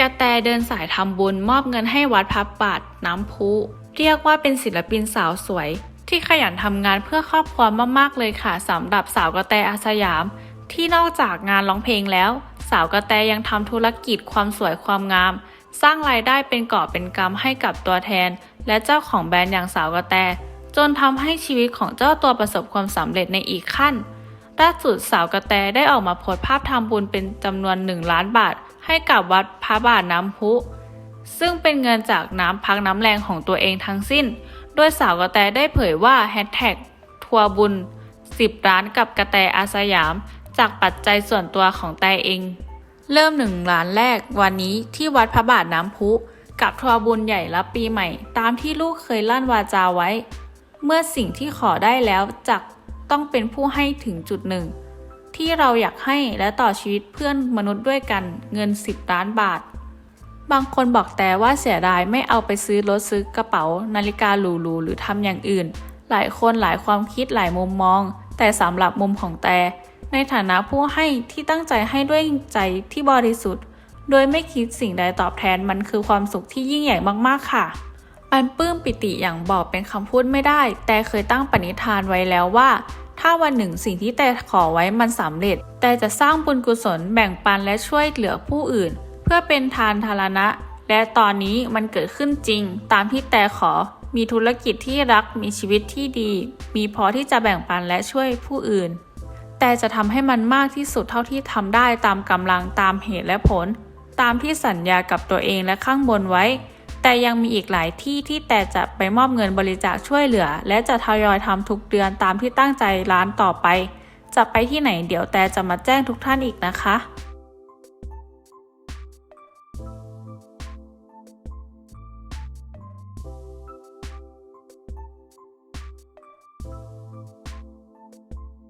กระแตเดินสายทำบุญมอบเงินให้วัดพระบาทน้ำพุ เรียกว่าเป็นศิลปินสาวสวย ที่ขยันทำงานเพื่อครอบครัวมากๆเลยค่ะสำหรับสาวกระแตอาสยาม ที่นอกจากงานร้องเพลงแล้ว สาวกระแตยังทำธุรกิจความสวยความงาม สร้างรายได้เป็นกอบเป็นกำให้กับตัวแทน และเจ้าของแบรนด์อย่างสาวกระแต จนทำให้ชีวิตของเจ้าตัวประสบความสำเร็จในอีกขั้น ล่าสุดสาวกระแตได้ออกมาโพสต์ภาพทำบุญเป็นจำนวน 1 ล้านบาท ให้กับวัดพระบาทน้ำพุ ซึ่งเป็นเงินจากน้ำพักน้ำแรงของตัวเองทั้งสิ้น โดยสาวกระแตได้เผยว่าแฮชแท็กทัวบุญ 10 ล้านกับกระแตอาสยาม จากปัจจัยส่วนตัวของแตเอง เริ่มหนึ่งล้านแรกวันนี้ที่วัดพระบาทน้ำพุ กับทัวบุญใหญ่รับปีใหม่ ตามที่ลูกเคยลั่นวาจาไว้ เมื่อสิ่งที่ขอได้แล้วจัก ต้องเป็นผู้ให้ถึงจุดหนึ่ง ที่เราอยากให้และต่อชีวิตเพื่อนมนุษย์ด้วยกันเงิน 10 ล้านบาท บางคนบอกแต่ว่าเสียดายไม่เอาไปซื้อรถซื้อกระเป๋า นาฬิกาหรูๆหรือทำอย่างอื่น หลายคนหลายความคิดหลายมุมมอง แต่สำหรับมุมของแต่ในฐานะผู้ให้ที่ตั้งใจให้ด้วยใจที่บริสุทธิ์ โดยไม่คิดสิ่งใดตอบแทนมันคือความสุขที่ยิ่งใหญ่มากๆค่ะ มันปลื้มปิติอย่างบอกเป็นคำพูดไม่ได้ แต่เคยตั้งปณิธานไว้แล้วว่า ถ้าวันหนึ่งสิ่งที่แต่ขอไว้มันสำเร็จ แต่จะสร้างบุญกุศลแบ่งปันและช่วยเหลือผู้อื่น เพื่อเป็นทานทารณะ และตอนนี้มันเกิดขึ้นจริง ตามที่แต่ขอ มีธุรกิจที่รักมีชีวิตที่ดี มีพอที่จะแบ่งปันและช่วยผู้อื่น แต่จะทำให้มันมากที่สุดเท่าที่ทำได้ตามกำลังตามเหตุและผล ตามที่สัญญากับตัวเองและข้างบนไว้ แต่ยังมีอีกหลายที่ที่แต่จะไปมอบเงินบริจาคช่วยเหลือ และจะทยอยทำทุกเดือนตามที่ตั้งใจร้านต่อไป จะไปที่ไหนเดี๋ยวแต่จะมาแจ้งทุกท่านอีกนะคะ